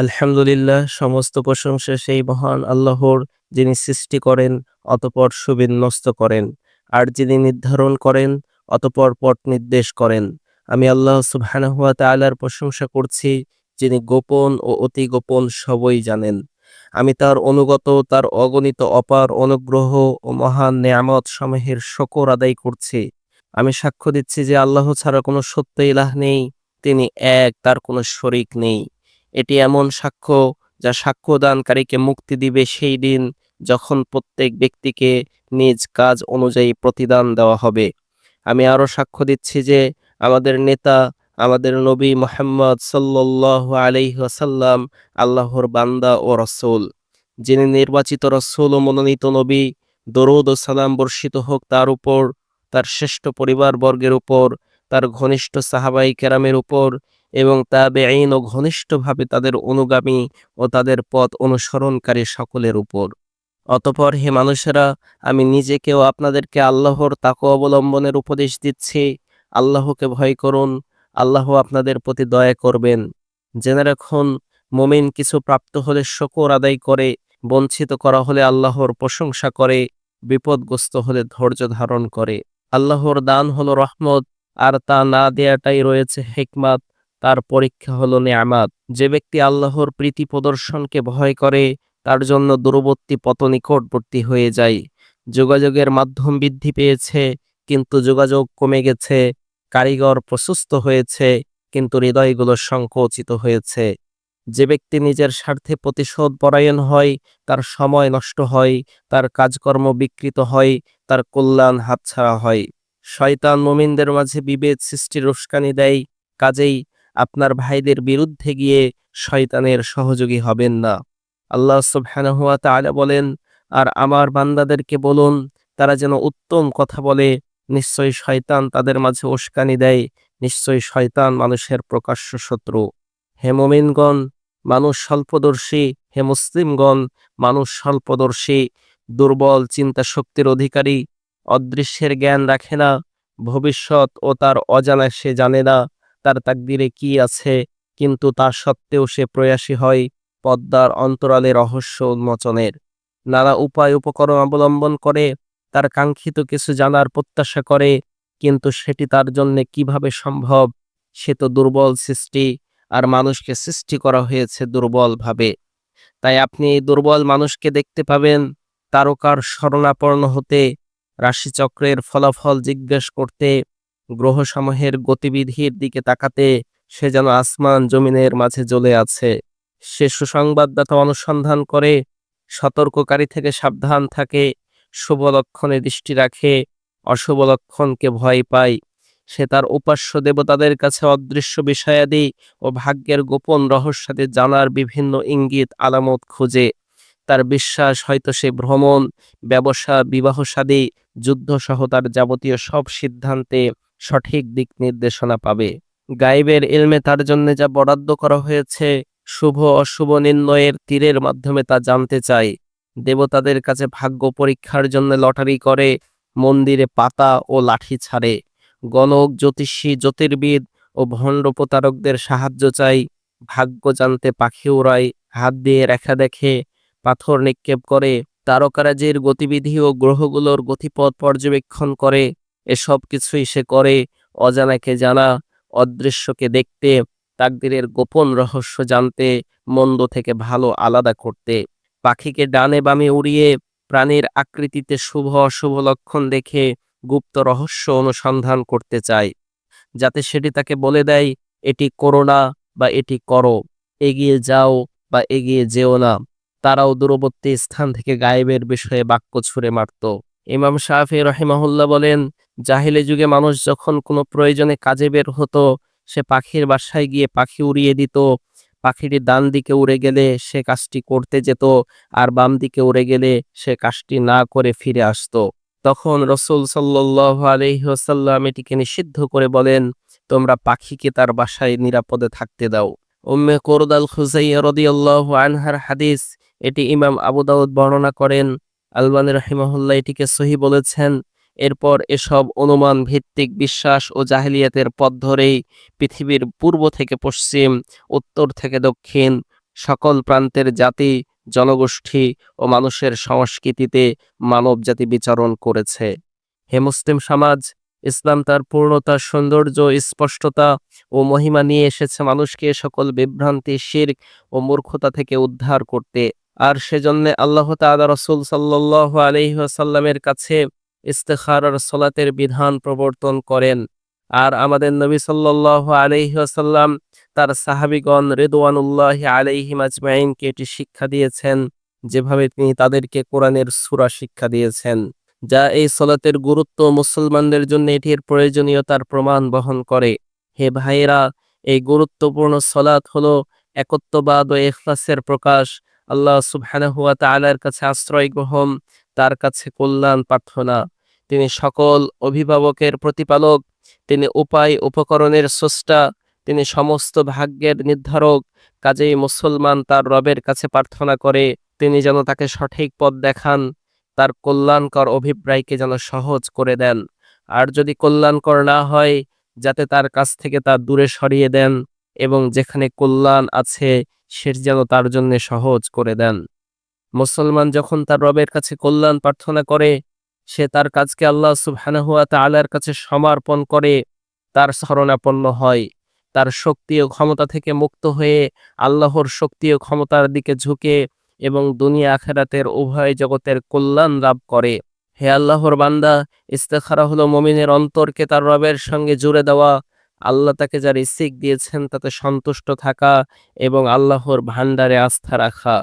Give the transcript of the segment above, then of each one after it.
আলহামদুলিল্লাহ, সমস্ত প্রশংসা সেই মহান আল্লাহর যিনি সৃষ্টি করেন, অতপর সুবিন্যস্ত করেন। আর যিনি নির্ধারণ করেন, অতপর পট নির্দেশ করেন। আমি আল্লাহ সুবহানাহু ওয়া তাআলার প্রশংসা করছি, যিনি গোপন ও অতি গোপন সবই জানেন। আমি তার অনুগত, তার অগণিত অপার অনুগ্রহ ও মহান নেয়ামত সমূহের শকর আদায় করছি। আমি সাক্ষ্য দিচ্ছি যে আল্লাহ ছাড়া কোনো সত্য ইলাহ নেই, তিনি এক, তার কোনো শরিক নেই। এটি এমন সাক্ষ্য যা সাক্ষ্যদানকারীকে মুক্তি দিবে সেই দিন যখন প্রত্যেক ব্যক্তিকে নিজ কাজ অনুযায়ী প্রতিদান দেওয়া হবে। আমি আরও সাক্ষ্য দিচ্ছি যে আমাদের নেতা, আমাদের নবী মোহাম্মদ সাল্লাহ আলাইসাল্লাম আল্লাহর বান্দা ও রসুল। যিনি নির্বাচিত রসুল ও মনোনীত নবী, দরুদ ও সালাম বর্ষিত হোক তার উপর, তার শ্রেষ্ঠ পরিবারবর্গের উপর, তার ঘনিষ্ঠ সাহাবাই কেরামের উপর এবং তা বেআইন ও ঘনিষ্ঠভাবে তাদের অনুগামী ও তাদের পথ অনুসরণকারী সকলের উপর। অতপর হে মানুষেরা, আমি নিজেকেও আপনাদেরকে আল্লাহর তাকু অবলম্বনের উপদেশ দিচ্ছি। আল্লাহকে ভয় করুন, আল্লাহ আপনাদের প্রতি দয়া করবেন। জেনে রাখুন, মোমিন কিছু প্রাপ্ত হলে শকর আদায় করে, বঞ্চিত করা হলে আল্লাহর প্রশংসা করে, বিপদগ্রস্ত হলে ধৈর্য ধারণ করে। আল্লাহর দান হলো রহমত, আর তা না দেয়াটাই রয়েছে হেকমাত। তার পরীক্ষা হলো নেয়ামাত। যে ব্যক্তি আল্লাহর প্রীতি প্রদর্শনকে ভয় করে, তার জন্য দূরবর্তী পত নিকটবর্তী হয়ে যায়। যোগাযোগের মাধ্যম বৃদ্ধি পেয়েছে, কিন্তু যোগাযোগ কমে গেছে। কারিগর প্রশস্ত হয়েছে, কিন্তু হৃদয়গুলো সংকোচিত হয়েছে। যে ব্যক্তি নিজের স্বার্থে প্রতিশোধ পরায়ণ হয়, তার সময় নষ্ট হয়, তার কাজকর্ম বিকৃত হয়, তার কল্যাণ হাতছাড়া হয়। শয়তান মোমিনদের মাঝে বিভেদ সৃষ্টির উস্কানি দেয়, কাজেই আপনার ভাইদের বিরুদ্ধে গিয়ে শয়তানের সহযোগী হবেন না। আল্লাহ সুবহানাহু ওয়া তাআলা বলেন, আর আমার বান্দাদেরকে বলুন, তারা যেন উত্তম কথা বলে, নিশ্চয়ই শয়তান তাদের মাঝে উস্কানি দেয়, নিশ্চয়ই শয়তান মানুষের প্রকাশ্য শত্রু। হে মোমিনগণ, মানুষ স্বল্পদর্শী। হে মুসলিমগণ, মানুষ স্বল্পদর্শী। দুর্বল চিন্তা শক্তির অধিকারী। অদৃশ্যের জ্ঞান রাখে না। ভবিষ্যৎ ও তার অজানা সে জানে না। তার তাকদিরে কি আছে কিন্তু তা সত্ত্বেও সে প্রয়াসী হয় পদ্মার অন্তরালে রহস্য উন্মোচনের। নানা উপায় উপকরণ অবলম্বন করে, তার কাঙ্ক্ষিত কিছু জানার প্রত্যাশা করে, কিন্তু সেটি তার জন্য কীভাবে সম্ভব, সে তো দুর্বল সৃষ্টি আর মানুষকে সৃষ্টি করা হয়েছে দুর্বলভাবে। তাই আপনি এই দুর্বল মানুষকে দেখতে পাবেন, তারকার শরণাপন্ন হতে, রাশিচক্রের ফলাফল জিজ্ঞেস করতে গ্রহসমূহের গতিবিধির দিকে তাকাতে সে যেন আসমান জমিনের মাঝে জ্বলে আছে। সে সুসংবাদদাতা অনুসন্ধান করে, সতর্ককারী থেকে সাবধান থাকে, শুভ লক্ষণে দৃষ্টি রাখে, অশুভ লক্ষণকে ভয় পায়। সে তার উপাস্য দেবতাদের কাছে অদৃশ্য বিষয়াদি ও ভাগ্যের গোপন রহস্যাদি জানার বিভিন্ন ইঙ্গিত আলামত খুঁজে। তার বিশ্বাস হয়তো সে ভ্রমণ, ব্যবসা, বিবাহসাদী, যুদ্ধসহ তার যাবতীয় সব সিদ্ধান্তে সঠিক দিক নির্দেশনা পাবে। গাইবের ইলমে তার জন্য যা বরাদ্দ করা হয়েছে, শুভ অশুভ নির্ণয়ের তীরের মাধ্যমে তা জানতে চায় দেবতাদের কাছে ভাগ্য পরীক্ষার জন্য লটারি করে, মন্দিরে পাতা ও লাঠি ছাড়ে। গণক, জ্যোতিষী, জ্যোতির্বিদ ও ভণ্ড প্রতারকদের সাহায্য চাই। ভাগ্য জানতে পাখি উড়ায় হাত দিয়ে রেখা দেখে, পাথর নিক্ষেপ করে, তারকারাজির গতিবিধি ও গ্রহগুলোর গতিপথ পর্যবেক্ষণ করে। এসব কিছুই সে করে। অজানাকে জানা, অদৃশ্যকে দেখতে, তাকদিরের গোপন রহস্য জানতে, মন্দ থেকে ভালো আলাদা করতে। পাখিকে ডানে বামে উড়িয়ে, প্রাণীর আকৃতিতে শুভ অশুভ লক্ষণ দেখে গুপ্ত রহস্য অনুসন্ধান করতে চায়। যাতে সেটি তাকে বলে দেয়, এটি করো না বা এটি করো। এগিয়ে যাও বা এগিয়ে যেও না। তারাও দূরবর্তী স্থান থেকে গায়েবের বিষয়ে বাক্য ছুঁড়ে মারত। ইমাম শাহি রহিমাহুল্লাহ বলেন, জাহিলি যুগে মানুষ যখন কোনো প্রয়োজনে কাজে বের হতো, সে পাখির বাসায় গিয়ে পাখি উড়িয়ে দিত। পাখিটি ডান দিকে উড়ে গেলে সে কাজটি করতে যেত, আর বাম দিকে উড়ে গেলে সে কাজটি না করে ফিরে আসতো। তখন রসুল সাল্লাহ আলহিহাসাল্লাম এটিকে নিষিদ্ধ করে বলেন, তোমরা পাখিকে তার বাসায় নিরাপদে থাকতে দাও। উম্মে কোরদাল খুজাইয়া রদিয়াল্লাহ আনহার হাদিস, এটি ইমাম আবু দাউদ বর্ণনা করেন আলবানী রাহিমাহুল্লাহ এটিকে সহি বলেছেন, এরপর এসব অনুমান, ভিত্তিক বিশ্বাস ও জাহিলিয়াতের পথ ধরেই পৃথিবীর পূর্ব থেকে পশ্চিম, উত্তর থেকে দক্ষিণ, সকল প্রান্তের জাতি, জনগোষ্ঠী ও মানুষের সংস্কৃতিতে মানব জাতি বিচরণ করেছে। হে মুসলিম সমাজ, ইসলাম তার পূর্ণতা, সৌন্দর্য, স্পষ্টতা ও মহিমা নিয়ে এসেছে মানুষকে সকল বিভ্রান্তি, শির্ক ও মূর্খতা থেকে উদ্ধার করতে। আর সেজন্য আল্লাহ তাআলা রসুল সাল্লাল্লাহু আলাইহি ওয়াসাল্লামের কাছে ইস্তেখারার সলাতের বিধান প্রবর্তন করেন। আর আমাদের নবী সাল্লাল্লাহু আলাইহি ওয়াসাল্লাম তার সাহাবিগণ রিদওয়ানুল্লাহ আলাইহিম আজমাইনকে এটি শিক্ষা দিয়েছেন, যেভাবে তিনি তাদেরকে কোরআনের সূরা শিক্ষা দিয়েছেন, যা এই সলাতের গুরুত্ব মুসলমানদের জন্য এটির প্রয়োজনীয়তার প্রমাণ বহন করে। হে ভাইয়েরা, এই গুরুত্বপূর্ণ সলাত হলো একত্ববাদ ও ইখলাসের প্রকাশ আল্লাহ সুবহানাহু ওয়া তাআলার কাছে আশ্রয় গ্রহণ, তার কাছে কল্যাণ প্রার্থনা। তিনি সকল অভিভাবকের প্রতিপালক, তিনি উপায় উপকরণের স্রষ্টা, তিনি সমস্ত ভাগ্যের নির্ধারক, কাজেই মুসলমান তার রবের কাছে প্রার্থনা করে, তিনি যেন তাকে সঠিক পথ দেখান, তার কল্যাণকর অভিপ্রায়কে যেন সহজ করে দেন। আর যদি কল্যাণকর না হয়, যাতে তার কাছ থেকে তা দূরে সরিয়ে দেন এবং যেখানে কল্যাণ আছে সে যেন তার জন্য সহজ করে দেন। মুসলমান যখন তার রবের কাছে কল্যাণ প্রার্থনা করে, সে তার কাজকে আল্লাহ সুবহানাহু ওয়া তাআলার কাছে সমর্পণ করে, তার শরণাপন্ন হয়। তার শক্তি ও ক্ষমতা থেকে মুক্ত হয়ে আল্লাহর শক্তি ও ক্ষমতার দিকে ঝুঁকে এবং দুনিয়া আখেরাতের উভয় জগতের কল্যাণ লাভ করে। হে আল্লাহর বান্দা ইস্তেখারা হলো মমিনের অন্তরকে তার রবের সঙ্গে জুড়ে দেওয়া আল্লাহ তাকে যার ইসিক দিয়েছেন তাতে সন্তুষ্ট থাকা এবং আল্লাহর ভাণ্ডারে আস্থা রাখা।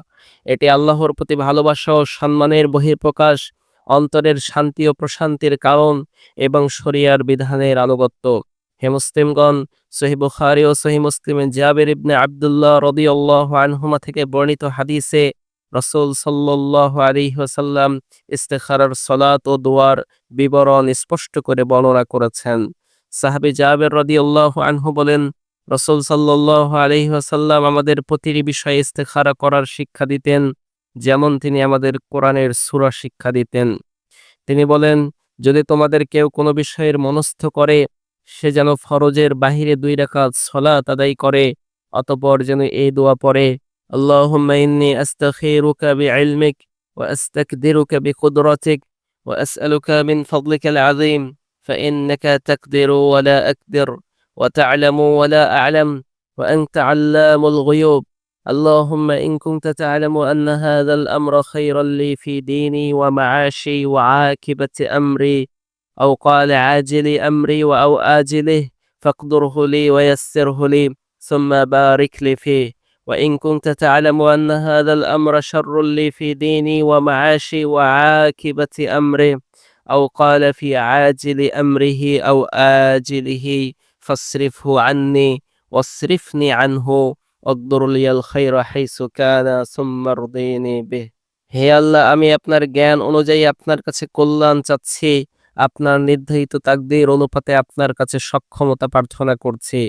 এটি আল্লাহর প্রতি ভালোবাসা ও সম্মানের বহিঃপ্রকাশ, অন্তরের শান্তি ও প্রশান্তির কারণ এবং শরিয়ার বিধানের আনুগত্য। হে মুসলিমগণ, সহি বুখারি ও সহি মুসলিমে জাবির ইবনে আবদুল্লাহ রদিয়াল্লাহু আনহুমা থেকে বর্ণিত হাদিসে রসুল সাল্লাহ আলিহাসাল্লাম ইস্তেখারার সলাত ও দোয়ার বিবরণ স্পষ্ট করে বর্ণনা করেছেন। সাহাবি জাবের রদিয়াল্লাহ আনহু বলেন রসুল সাল্লাহ আলিহাসাল্লাম আমাদের প্রতিটি বিষয়ে ইস্তেখারা করার শিক্ষা দিতেন যেমন তিনি আমাদের কোরআনের সুরা শিক্ষা দিতেন তিনি বলেন যদি তোমাদের কেউ কোনো বিষয়ের মনস্থ করে সে যেন ফরজের বাহিরে দুই রাকাত সলাত আদায় করে অতপর যেন এই দোয়া পড়ে اللهم إني أستخيرك بعلمك وأستقدرك بقدرتك وأسألك من فضلك العظيم فإنك تقدر ولا أقدر وتعلم ولا أعلم وأنت علام الغيوب. اللهم إن كنت تعلم أن هذا الأمر خيرا لي في ديني ومعاشي وعاقبة أمري أو قال عاجل أمري أو آجله فاقدره لي ويسره لي ثم بارك لي فيه. وإن كنت تعلم أن هذا الأمر شر لي في ديني ومعاشي وعاقبة أمري أو قال في عاجل أمره أو آجله فاصرفه عني واصرفني عنه واقدر لي الخير حيث كان ثم ارضيني به হে আল্লাহ আমি আপনার জ্ঞান অনুযায়ী আপনার কাছে কল্যাণ চাচ্ছি আপনার নির্ধারিত তাকদীর অনুপাতে আপনার কাছে সক্ষমতা প্রার্থনা করছি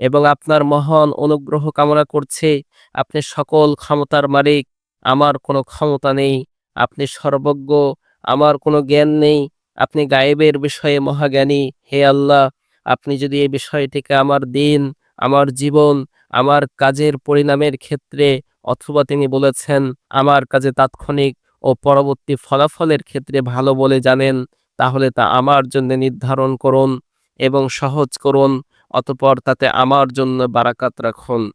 এবং আপনার মহান অনুগ্রহ কামনা করছে আপনি সকল ক্ষমতার মালিক আমার কোনো ক্ষমতা নেই আপনি সর্বজ্ঞ আমার কোনো জ্ঞান নেই। আপনি গায়েবের বিষয়ে মহাজ্ঞানী। হে আল্লাহ, আপনি যদি এই বিষয়টিকে আমার দিন, আমার জীবন, আমার কাজের পরিণামের ক্ষেত্রে অথবা তিনি বলেছেন, আমার কাজে তাৎক্ষণিক ও পরবর্তী ফলাফলের ক্ষেত্রে ভালো বলে জানেন, তাহলে তা আমার জন্য নির্ধারণ করুন এবং সহজ করুন, অতপর তাতে আমার জন্য বারাকাত রাখুন।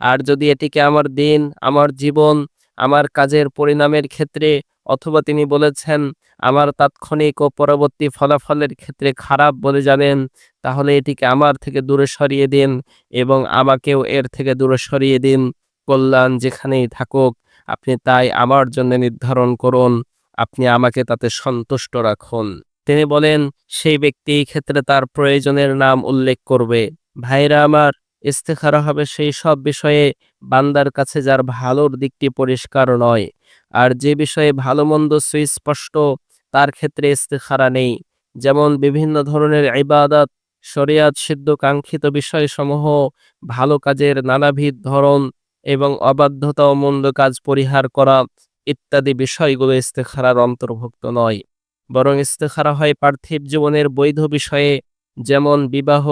আর যদি এটিকে আমার দিন, আমার জীবন, আমার কাজের পরিণামের ক্ষেত্রে অথবা তিনি বলেছেন, আমার তাৎক্ষণিক ও পরবর্তী ফলাফলের ক্ষেত্রে খারাপ বলে জানেন, তাহলে এটিকে আমার থেকে দূরে সরিয়ে দিন এবং আমাকেও এর থেকে দূরে সরিয়ে দিন। কল্যাণ যেখানেই থাকুক, আপনি তাই আমার জন্য নির্ধারণ করুন, আপনি আমাকে তাতে সন্তুষ্ট রাখুন। তিনি বলেন, সেই ব্যক্তি ক্ষেত্রে তার প্রয়োজনের নাম উল্লেখ করবে। ভাইরা আমার ইস্তেখারা হবে সেই সব বিষয়ে বান্দার কাছে যার ভালোর দিকটি পরিষ্কার নয়। আর যে বিষয়ে ভালো মন্দ সুস্পষ্ট, তার ক্ষেত্রে ইস্তেখারা নেই। যেমন বিভিন্ন ধরনের ইবাদত, শরিয়াত সিদ্ধ কাঙ্ক্ষিত বিষয়সমূহ, ভালো কাজের নানাবিধ ধরন এবং অবাধ্যতা ও মন্দ কাজ পরিহার করা ইত্যাদি বিষয়গুলো ইস্তেখারার অন্তর্ভুক্ত নয়। বরং ইস্তেখারা হয় পার্থিব জীবনের বৈধ বিষয়ে, যেমন বিবাহ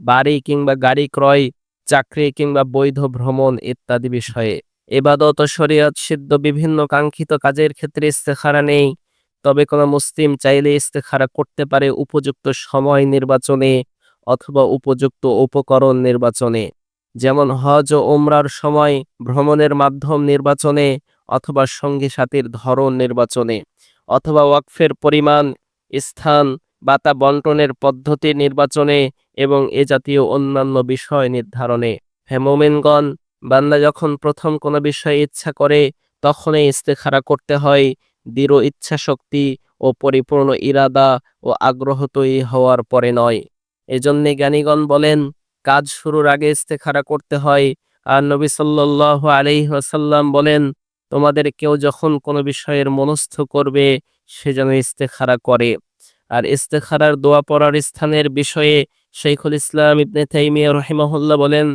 বাড়ি কিংবা গাড়ি ক্রয়, চাকরি কিংবা বৈধ ভ্রমণ ইত্যাদি বিষয়ে। এবাদত শরীয়ত সিদ্ধ বিভিন্ন কাঙ্ক্ষিত কাজের ক্ষেত্রে ইস্তেখারা নেই। তবে কোনো মুসলিম চাইলে ইস্তেখারা করতে পারে উপযুক্ত সময় নির্বাচনে অথবা উপযুক্ত উপকরণ নির্বাচনে। যেমন হজ ও ওমরার সময় ভ্রমণের মাধ্যম নির্বাচনে অথবা সঙ্গী সাথীর ধরন নির্বাচনে। অথবা ওয়াকফের পরিমাণ, স্থান বা তা বন্টনের পদ্ধতি নির্বাচনে এবং এ জাতীয় অন্যান্য বিষয় নির্ধারণে। হেমোমেনগণ, বান্দা যখন প্রথম কোনো বিষয়ে ইচ্ছা করে, তখনই ইস্তেখারা করতে হয়। দৃঢ় ইচ্ছা শক্তি ও পরিপূর্ণ ইরাদা ও আগ্রহ তৈরি হওয়ার পরে নয়। এজন্যে জ্ঞানীগণ বলেন, কাজ শুরুর আগে ইস্তেখারা করতে হয়। আর নবী সাল্লাল্লাহু আলাইহি ওয়াসাল্লাম বলেন, তোমাদের কেউ যখন কোনো বিষয়ের মনস্থ করবে, সে যেন ইস্তেখারা করে। আর ইস্তেখারার দোয়া পড়ার স্থানের বিষয়ে শেখুল ইসলাম ইবনে তাইমিয়া রহিমাহুল্লাহ বলেন,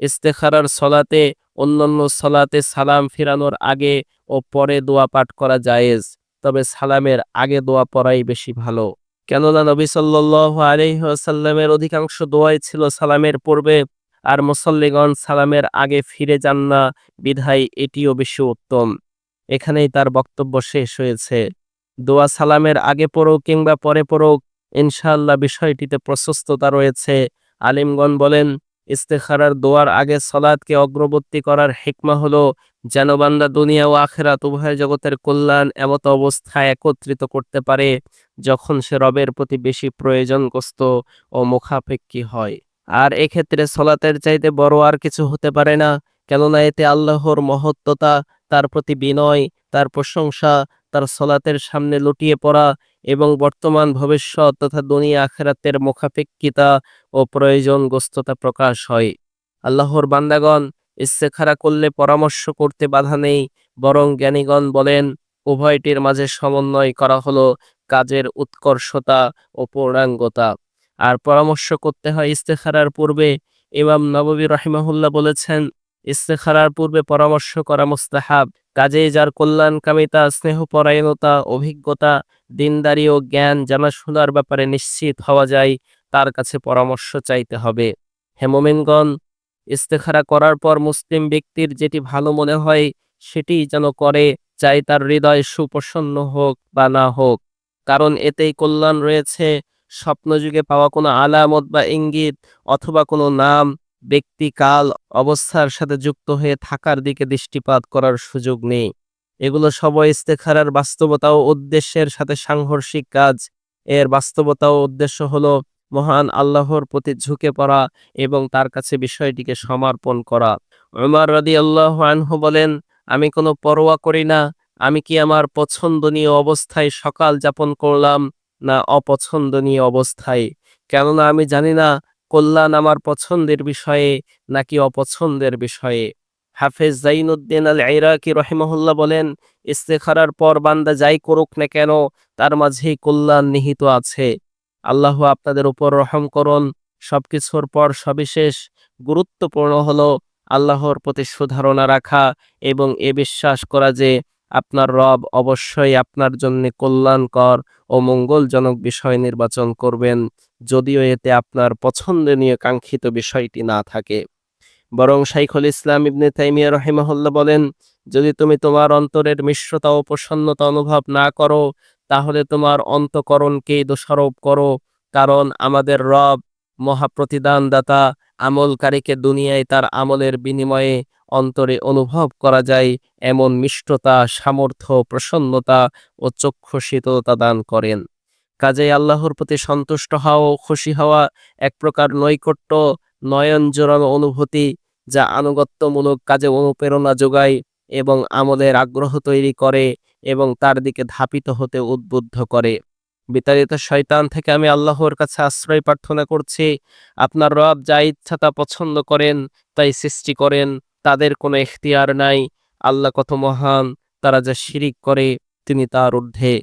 ইস্তেখারার সলাতে, অন্যান্য সলাতে সালাম ফিরানোর আগে ও পরে দোয়া পাঠ করা জায়েজ, তবে সালামের আগে দোয়া পড়াই বেশি ভালো। কেননা নবী সাল্লাল্লাহু আলাইহি ওয়াসাল্লামের অধিকাংশ দোয়াই ছিল সালামের পূর্বে, আর মুসল্লিগণ সালামের আগে ফিরে যান না, বিধায় এটিও বেশি উত্তম। এখানেই তার বক্তব্য শেষ হয়েছে। দোয়া সালামের আগে পড়ুক কিংবা পরে পড়ুক, ইনশাআল্লাহ বিষয়টিতে প্রশস্ততা রয়েছে। আলিমগণ বলেন, ইস্তেখারার দোয়ার আগে সলাদকে অগ্রবর্তী করার হেকমা হলো, যেন বান্দা দুনিয়া ও আখেরাত উভয় জগতের কল্যাণ এমত অবস্থায় একত্রিত করতে পারে, যখন সে রবের প্রতি বেশি প্রয়োজনগ্রস্ত ও মুখাপেক্ষী হয়। আর এক্ষেত্রে সলাতের চাইতে বড় আর কিছু হতে পারে না, কেননা এতে আল্লাহর মহত্বতা, তার প্রতি বিনয়, তার প্রশংসা তার সলাতের সামনে লুটিয়ে পড়া এবং বর্তমান ভবিষ্যৎ তথা দুনিয়া আখেরাতের মুখাপেক্ষিতা ও প্রয়োজনগ্রস্ততা প্রকাশ হয়। আল্লাহর বান্দাগণ ইস্তেখারা করলে পরামর্শ করতে বাধা নেই, বরং জ্ঞানীগণ বলেন, উভয়টির মাঝে সমন্বয় করা হলো কাজের উৎকর্ষতা ও পূর্ণাঙ্গতা। আর পরামর্শ করতে হয় ইস্তেখারার পূর্বে, ইমাম নববী রহিমাহুল্লাহ বলেছেন, ইস্তেখারার পূর্বে পরামর্শ করা মুস্তাহাব। কাজেই যার কল্যাণকামিতা, স্নেহপরায়ণতা, অভিজ্ঞতা, দিনদারি ও জ্ঞান জানাশোনার ব্যাপারে নিশ্চিত হওয়া যায়, তার কাছে পরামর্শ চাইতে হবে। হেমোমেনগণ ইস্তেখারা করার পর মুসলিম ব্যক্তির যেটি ভালো মনে হয়, সেটি যেন করে, চাই তার হৃদয় সুপ্রসন্ন হোক বা না হোক। কারণ এতেই কল্যাণ রয়েছে, স্বপ্নযুগে পাওয়া কোনো আলামত বা ইঙ্গিত অথবা কোনো নাম ব্যক্তি কাল অবস্থার সাথে যুক্ত হয়ে থাকার দিকে দৃষ্টিপাত করার সুযোগ নেই। এগুলো সবই ইস্তেখারার বাস্তবতা ও উদ্দেশ্যের সাথে সাংঘর্ষিক কাজ। এর বাস্তবতা ও উদ্দেশ্য হলো মহান আল্লাহর প্রতি ঝুঁকে পড়া এবং তার কাছে বিষয়টিকে সমর্পণ করা। উমর রাদি আল্লাহ আনহু বলেন, আমি কোনো পরোয়া করি না। আমি কি আমার পছন্দনীয় অবস্থায় সকাল যাপন করলাম না অপছন্দনীয় অবস্থায়? কেননা আমি জানি না কল্যাণ আমার পছন্দের বিষয়ে নাকি অপছন্দের বিষয়ে? হাফেজ জাইনুদ্দিন আল ইরাকি রহিমহুল্লাহ বলেন, ইস্তেখারার পর বান্দা যাই করুক না কেন, তার মাঝেই কল্যাণ নিহিত আছে। আল্লাহ আপনাদের উপর রহম করুন। সবকিছুর পর সবিশেষ গুরুত্বপূর্ণ হল আল্লাহর প্রতি সুধারণা রাখা এবং এ বিশ্বাস করা যে আপনার রব অবশ্যই আপনার জন্য কল্যাণকর ও মঙ্গলজনক বিষয় নির্বাচন করবেন। যদিও এতে আপনার পছন্দনীয় কাঙ্ক্ষিত বিষয়টি না থাকে। বরং শাইখুল ইসলাম ইবনে তাইমিয়া রহিমাহুল্লাহ বলেন, যদি তুমি তোমার অন্তরের মিশ্রতা ও প্রসন্নতা অনুভব না করো, তাহলে তোমার অন্তকরণকেই দোষারোপ করো। কারণ আমাদের রব মহাপ্রতিদানদাতা, আমলকারীকে দুনিয়ায় তার আমলের বিনিময়ে অন্তরে অনুভব করা যায়, এমন মিষ্টতা, সামর্থ্য, প্রসন্নতা ও চক্ষু শীতলতা দান করেন। কাজেই আল্লাহর প্রতি সন্তুষ্ট হওয়া ও খুশি হওয়া এক প্রকার নৈকট্য, নয়ন জোরানো অনুভূতি যা আনুগত্যমূলক কাজে অনুপ্রেরণা যোগায় এবং আমলের আগ্রহ তৈরি করে এবং তার দিকে ধাপিত হতে উদ্বুদ্ধ করে। বিতাড়িত শয়তান থেকে আমি আল্লাহর কাছে আশ্রয় প্রার্থনা করছি, আপনার রব যা ইচ্ছা তা পছন্দ করেন, তাই সৃষ্টি করেন, তাদের কোনো এখতিয়ার নাই, আল্লাহ কত মহান, তারা যা শিরিক করে, তিনি তার ঊর্ধ্বে।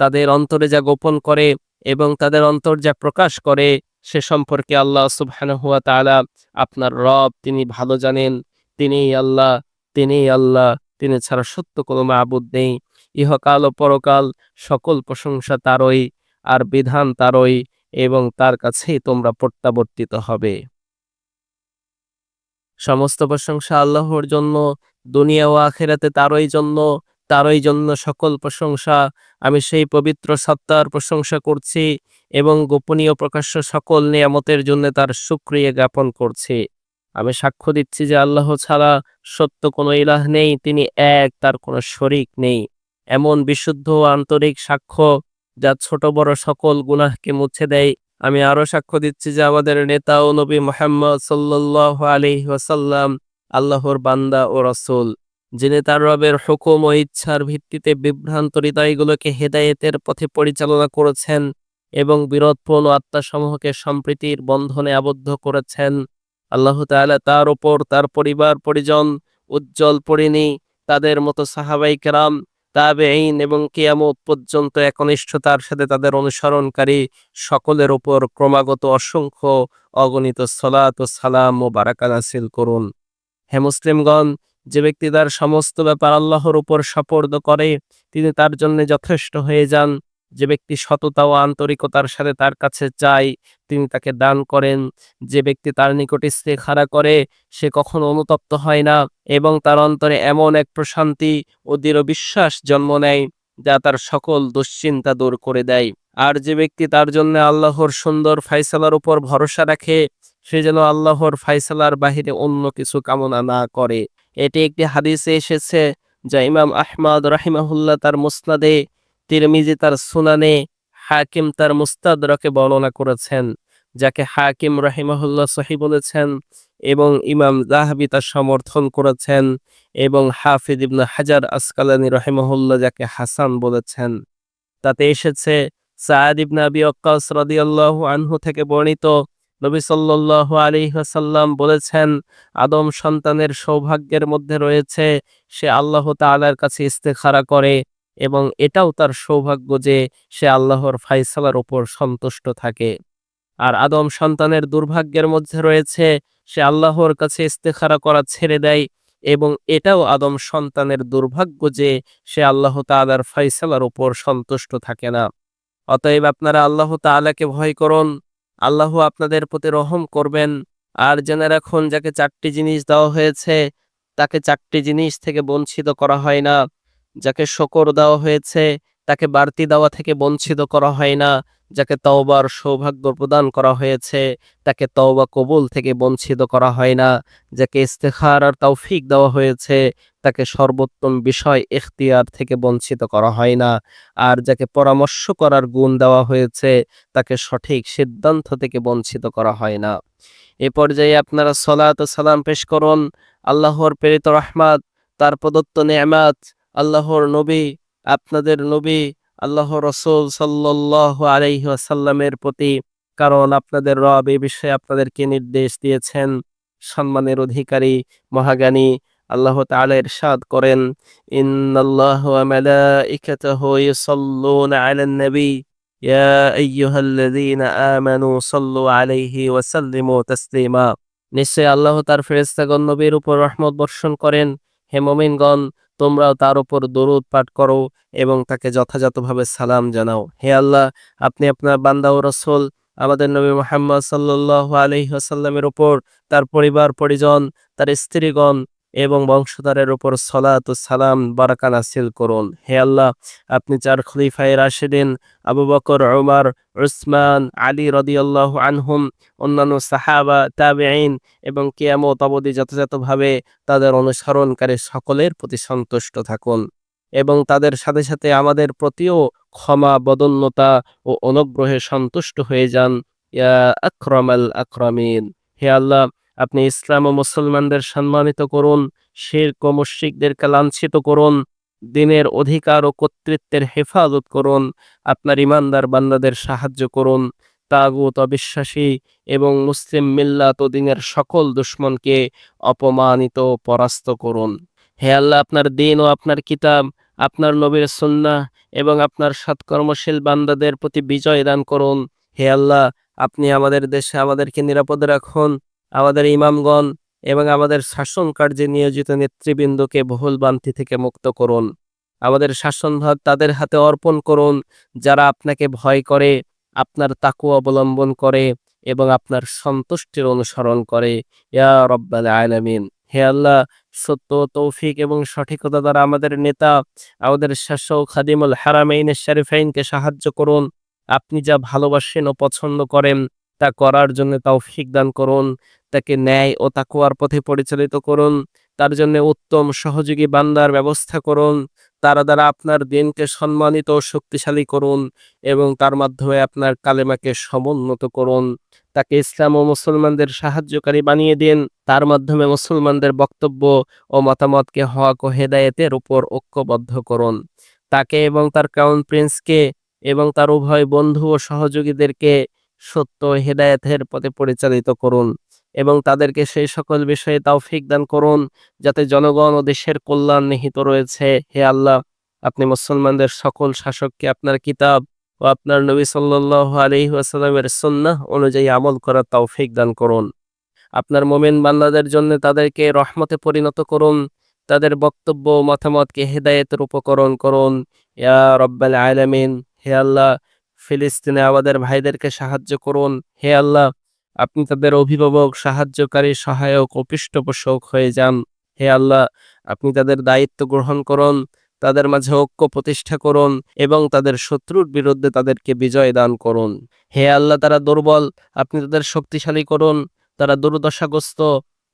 তাদের অন্তরে যা গোপন করে এবং তাদের অন্তর যা প্রকাশ করে, সে সম্পর্কে আল্লাহ সুবহানাহু ওয়া তাআলা আপনার রব তিনি ভালো জানেন, তিনিই আল্লাহ তিনিই আল্লাহ, তিনি ছাড়া সত্য কোনো মাবুদ নেই। ইহকাল ও পরকাল সকল প্রশংসা তারই আর বিধান তারই এবং তার কাছেই তোমরা প্রত্যাবর্তিত হবে। সমস্ত প্রশংসা আল্লাহর জন্য, দুনিয়া ও আখেরাতে তারই জন্য তারই জন্য সকল প্রশংসা। আমি সেই পবিত্র সত্তার প্রশংসা করছি এবং গোপনীয় প্রকাশ্য সকল নিয়ামতের জন্য তার সুক্রিয়া জ্ঞাপন করছি। আমি সাক্ষ্য দিচ্ছি যে আল্লাহ ছাড়া সত্য কোনো ইলাহ নেই, তিনি এক, তার কোনো শরিক নেই। এমন বিশুদ্ধ আন্তরিক সাক্ষ্য যা ছোট বড় সকল গুনাহকে মুছে দেয়। আমি আরও সাক্ষ্য দিচ্ছি যে আমাদের নেতা ও নবী মোহাম্মদ সাল্লাহ আলী ওয়াসাল্লাম আল্লাহর বান্দা ও রসুল। যিনি তার রবের হুকুম ও ইচ্ছার ভিত্তিতে বিভ্রান্ত হৃদয়গুলোকে হেদায়েতের পথে পরিচালনা করেছেন এবং বিরোধপূর্ণ আত্মাসমূহকে সম্প্রীতির বন্ধনে আবদ্ধ করেছেন। আল্লাহ তাআলা তার ওপর তার পরিবার, পরিজন, উজ্জ্বল পরিণী, তাদের মতো সাহাবাই কেরাম, তাবেঈন এবং কিয়ামত পর্যন্ত একনিষ্ঠতার সাথে তাদের অনুসরণকারী সকলের উপর ক্রমাগত অসংখ্য অগণিত সলাত ও সালাম ও বারাকা নাসিল করুন। হে মুসলিমগণ যে ব্যক্তি তার সমস্ত ব্যাপার আল্লাহর উপর সপর্দ করে, তিনি তার জন্য যথেষ্ট হয়ে যান। যে ব্যক্তি সততা ও আন্তরিকতার সাথে তার কাছে চায় তিনি তাকে দান করেন। যে ব্যক্তি তার নিকট ইস্তেখারা করে, সে কখনো অনুতপ্ত হয় না এবং তার অন্তরে এমন এক প্রশান্তি ও দৃঢ় বিশ্বাস জন্ম নেয়, যা তার সকল দুশ্চিন্তা দূর করে দেয়। আর যে ব্যক্তি তার জন্য আল্লাহর সুন্দর ফাইসালার উপর ভরসা রাখে, সে যেন আল্লাহর ফাইসালার বাহিরে অন্য কিছু কামনা না করে। এটি একটি হাদিসে এসেছে যা ইমাম আহমদ রাহিমাহুল্লাহ তার মুসনাদে, তিরমিজি তার সুনানে, হাকিম তার মুস্তাদরকে বর্ণনা করেছেন, যাকে হাকিম রাহিমাহুল্লাহ সহি বলেছেন এবং ইমাম জাহাবি তার সমর্থন করেছেন এবং হাফিদ ইবনে হাজার আসকালানি রহিমহুল্লাহ যাকে হাসান বলেছেন। তাতে এসেছে সাদ ইবনে আবি ওয়াক্কাস রাদিয়াল্লাহু আনহু থেকে বর্ণিত নবী সাল্লাল্লাহু আলাইহি ওয়াসাল্লাম বলেছেন, আদম সন্তানের সৌভাগ্যের মধ্যে রয়েছে, সে আল্লাহ তাআলার কাছে ইস্তেখারা করে এবং এটাও তার সৌভাগ্য যে সে আল্লাহর ফাইসালার ওপর সন্তুষ্ট থাকে। আর আদম সন্তানের দুর্ভাগ্যের মধ্যে রয়েছে, সে আল্লাহর কাছে ইস্তেখারা করা ছেড়ে দেয় এবং এটাও আদম সন্তানের দুর্ভাগ্য যে সে আল্লাহ তাআলার ফাইসালার ওপর সন্তুষ্ট থাকে না। অতএব আপনারা আল্লাহ তাআলাকে ভয় করুন আল্লাহ আপনাদের প্রতি রহম করবেন। আর জেনে রাখুন, যাকে চারটি জিনিস দেওয়া হয়েছে, তাকে চারটি জিনিস থেকে বঞ্চিত করা হয় না। যাকে শকর দেওয়া হয়েছে, তাকে বাড়তি দেওয়া থেকে বঞ্চিত করা হয় না। যাকে তওবার সৌভাগ্য প্রদান করা হয়েছে, তাকে তওবা কবুল থেকে বঞ্চিত করা হয় না। যাকে ইস্তেখার আর তৌফিক দেওয়া হয়েছে তাকে সর্বোত্তম বিষয় এখতিয়ার থেকে বঞ্চিত করা হয় না। আর যাকে পরামর্শ করার গুণ দেওয়া হয়েছে, তাকে সঠিক সিদ্ধান্ত থেকে বঞ্চিত করা হয় না। এ পর্যায়ে আপনারা সলাত সালাম পেশ করুন। আল্লাহর প্রেরিত রহমাত, তার প্রদত্ত নেয়ামাত, আল্লাহর নবী, আপনাদের নবী আল্লাহ রসুল সাল্লাহ আলাইহি আসাল্লামের প্রতি। কারণ আপনাদের রব এ বিষয়ে আপনাদেরকে নির্দেশ দিয়েছেন। সম্মানের অধিকারী, মহাজ্ঞানী আল্লাহ তাআলা ইরশাদ করেন, ইন্নাল্লাহ ওয়া মালাইকাতাহু ইউসাল্লুনা আলান নবী, ইয়া আইয়ুহাল্লাযীনা আমানু সাল্লু আলাইহি ওয়া সাল্লিমু তাসলিমা। নিশ্চয় আল্লাহ তার ফেরেশতাগণ নবীর উপর রহমত বর্ষণ করেন। হে মুমিনগণ, তোমরাও তার উপর দরুদ পাঠ করো এবং তাকে যথাযথভাবে সালাম জানাও। হে আল্লাহ, আপনি আপনার বান্দা ও রসুল, আমাদের নবী মোহাম্মদ সাল্লাহ আলহি আসাল্লামের উপর, তার পরিবার, পরিজন, তার স্ত্রীগণ এবং বংশধরের উপর সলাত সালাম বারাকা নাসিল করুন। হে আল্লাহ, আপনি চার খলিফায় রাশিদিন আবু বকর ওমর উসমান, আলী রদিয়াল্লাহ আনহুম, অন্যান্য সাহাবা তাবেইন এবং কিয়ামত অবধি যথাযথভাবে তাদের অনুসরণকারী সকলের প্রতি সন্তুষ্ট থাকুন এবং তাদের সাথে সাথে আমাদের প্রতিও ক্ষমা, বদন্যতা ও অনুগ্রহে সন্তুষ্ট হয়ে যান। ইয়া আকরামাল আকরামিন। হে আল্লাহ আপনি ইসলাম ও মুসলমানদের সম্মানিত করুন, শিরক ও মুশরিকদেরকে লাঞ্ছিত করুন, দিনের অধিকার ও কর্তৃত্বের হেফাজত করুন, আপনার ইমানদার বান্দাদের সাহায্য করুন, তাগুত অবিশ্বাসী এবং মুসলিম মিল্লাত ও দিনের সকল দুশ্মনকে অপমানিত পরাস্ত করুন। হে আল্লাহ, আপনার দিন ও আপনার কিতাব, আপনার নবীর সুন্নাহ এবং আপনার সৎকর্মশীল বান্দাদের প্রতি বিজয় দান করুন। হে আল্লাহ, আপনি আমাদের দেশে আমাদেরকে নিরাপদে রাখুন আমাদের ইমামগণ এবং আমাদের শাসন কার্যে নিয়োজিত নেতৃবৃন্দকে বহুল বান্তি থেকে মুক্ত করুন। আমাদের শাসনভার তাদের হাতে অর্পণ করুন, যারা আপনাকে ভয় করে, আপনার তাকু অবলম্বন করে এবং আপনার সন্তুষ্টির অনুসরণ করে। ইয়া রব্বাল আলামিন। হে আল্লাহ, সত্য, তৌফিক এবং সঠিকতা দ্বারা আমাদের নেতা, আমাদের শাসক খাদিমুল হারামাইন শরীফাইনকে সাহায্য করুন। আপনি যা ভালোবাসেন ও পছন্দ করেন তা করার জন্য তৌফিক দান করুন, তাকে ন্যায় ও তাকুয়ার পথে পরিচালিত করুন, তার জন্য উত্তম সহযোগী বান্দার ব্যবস্থা করুন, তারা দ্বারা আপনার দিনকে সম্মানিত ও শক্তিশালী করুন এবং তার মাধ্যমে আপনার কালেমাকে সমুন্নত করুন। তাকে ইসলাম ও মুসলমানদের সাহায্যকারী বানিয়ে দিন, তার মাধ্যমে মুসলমানদের বক্তব্য ও মতামতকে হক ও হেদায়েতের উপর ঐক্যবদ্ধ করুন। তাকে এবং তার ক্রাউন প্রিন্সকে এবং তার উভয় বন্ধু ও সহযোগীদেরকে সত্য হেদায়েতের পথে পরিচালিত করুন এবং তাদেরকে সেই সকল বিষয়ে তৌফিক দান করুন যাতে জনগণ ও দেশের কল্যাণ নিহিত রয়েছে। হে আল্লাহ, আপনি মুসলমানদের সকল শাসককে আপনার কিতাব ও আপনার নবী সাল্লাল্লাহু আলাইহি ওয়াসাল্লামের সুন্নাহ অনুযায়ী আমল করার তৌফিক দান করুন। আপনার মোমেন বান্দাদের জন্য তাদেরকে রহমতে পরিণত করুন, তাদের বক্তব্য মতামতকে হেদায়েতের উপকরণ করুন। ইয়া রব্বাল আলামিন, হে আল্লাহ ফিলিস্তিনে আমাদের ভাইদেরকে সাহায্য করুন। হে আল্লাহ, আপনি তাদের অভিভাবক, সাহায্যকারী, সহায়ক ও পৃষ্ঠপোষক হয়ে যান। হে আল্লাহ, আপনি তাদের দায়িত্ব গ্রহণ করুন, তাদের মাঝে ঐক্য প্রতিষ্ঠা করুন এবং তাদের শত্রুর বিরুদ্ধে তাদেরকে বিজয় দান করুন। হে আল্লাহ, তারা দুর্বল, আপনি তাদের শক্তিশালী করুন, তারা দুর্দশাগ্রস্ত,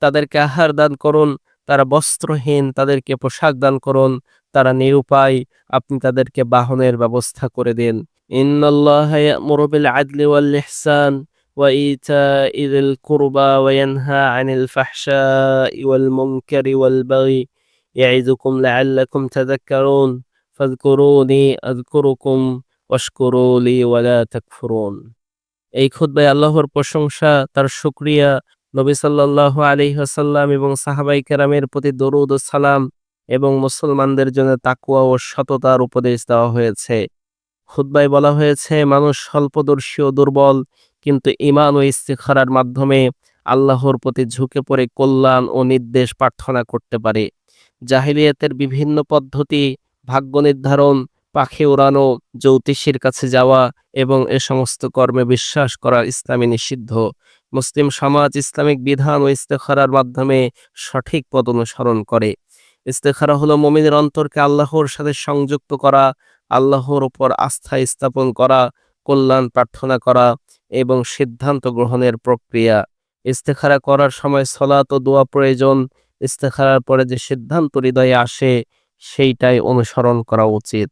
তাদেরকে আহার দান করুন, তারা বস্ত্রহীন, তাদেরকে পোশাক দান করুন, তারা নিরুপায়, আপনি তাদেরকে বাহনের ব্যবস্থা করে দিন। ইন্নাল্লাহ ইয়ামুরু বিল আদলি ওয়াল ইহসান وإيتاء ذي القربى وينهى عن الفحشاء والمنكر والبغي يعظكم لعلكم تذكرون فاذكروني أذكركم واشكروا لي ولا تكفرون এই খুতবায় আল্লাহর প্রশংসা তার শুকরিয়া নবী সাল্লাল্লাহু আলাইহি ওয়াসাল্লাম এবং সাহাবাই কেরামের প্রতি দরুদ ও সালাম এবং মুসলমানদের জন্য তাকুয়া ও সততার উপদেশ দেওয়া হয়েছে খুতবায় বলা হয়েছে, মানুষ স্বল্পদর্শী ও দুর্বল, কিন্তু ইমান ও ইস্তিখারার মাধ্যমে আল্লাহর প্রতি ঝুঁকে পড়ে কল্যাণ ও নির্দেশ প্রার্থনা করতে পারে। জাহিলিয়াতের বিভিন্ন পদ্ধতি, ভাগ্য নির্ধারণ, পাখি উড়ানো, জ্যোতিষীর কাছে যাওয়া এবং এ সমস্ত কর্মে বিশ্বাস করা ইসলামী নিষিদ্ধ। মুসলিম সমাজ ইসলামিক বিধান ও ইস্তেখারার মাধ্যমে সঠিক পদ অনুসরণ করে। ইস্তেখারা হলো মমিনের অন্তরকে আল্লাহর সাথে সংযুক্ত করা আল্লাহর ওপর আস্থা স্থাপন করা, কল্যাণ প্রার্থনা করা এবং সিদ্ধান্ত গ্রহণের প্রক্রিয়া। ইস্তেখারা করার সময় সলাত তো দোয়া প্রয়োজন। ইস্তেখারার পরে যে সিদ্ধান্ত হৃদয়ে আসে, সেইটাই অনুসরণ করা উচিত।